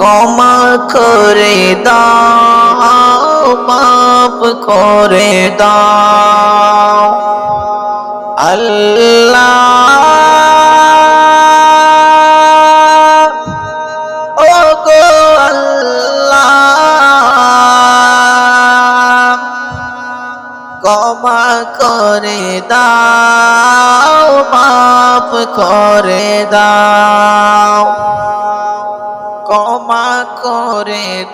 ক্ষমা করে দাও, মাফ করে দাও। আল্লাহ ও গো আল্লাহ, ক্ষমা করে দাও, মাফ করে দাও।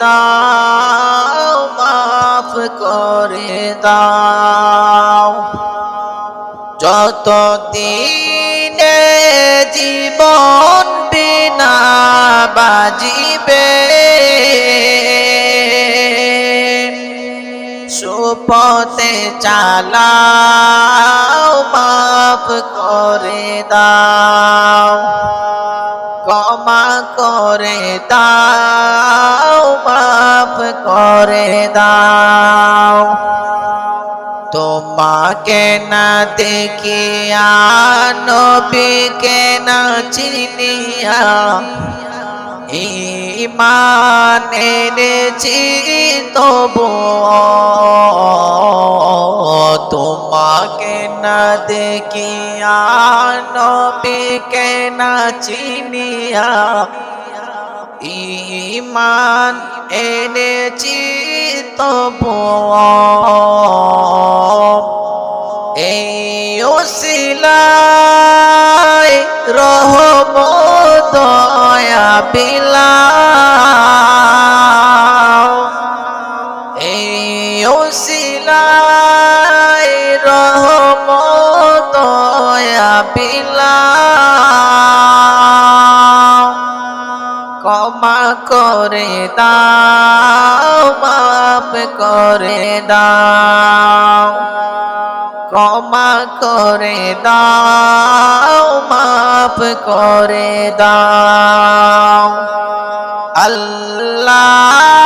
দাও, মাফ করে দাও। যত দিনে জীবন বিনা বাজিবে, সুপথে চালাও, মাফ করে দাও। ক্ষমা করে দাও মাফ করে দাও। তোমাকে না দেখিয়া, নবীকে না চিনিয়া ইমান এনেছি তবু তোমাকে না দেখিয়া, নবীকে না চিনিয়া ইমান এনেছি তব। এই ওসিলাই ক্ষমা করে দাও মাপ করে দাও। ক্ষমা করে দাও মাপ করে দাও। আল্লাহ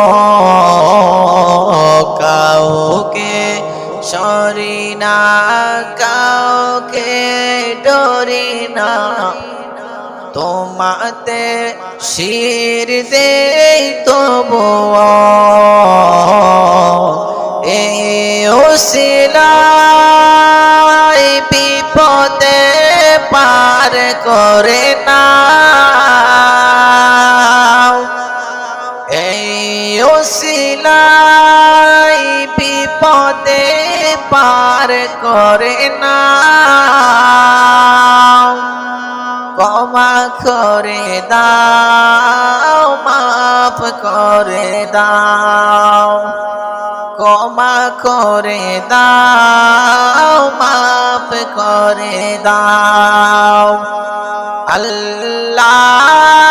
কাউকে, সরি না, কাউকে ডরি না। তোমাতে শির দে তবু এই ওসিলাই বিপদে পার করে না। ওসিলাই বিপদে পার করে না ক্ষমা করে দাও, মাফ করে দাও। ক্ষমা করে দাও, মাফ করে দাও। আল্লাহ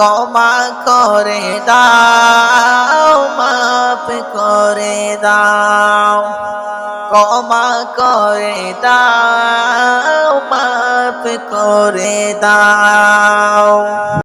ক্ষমা করে দাও মাফ করে দাও। ক্ষমা করে দাও মাফ করে দাও।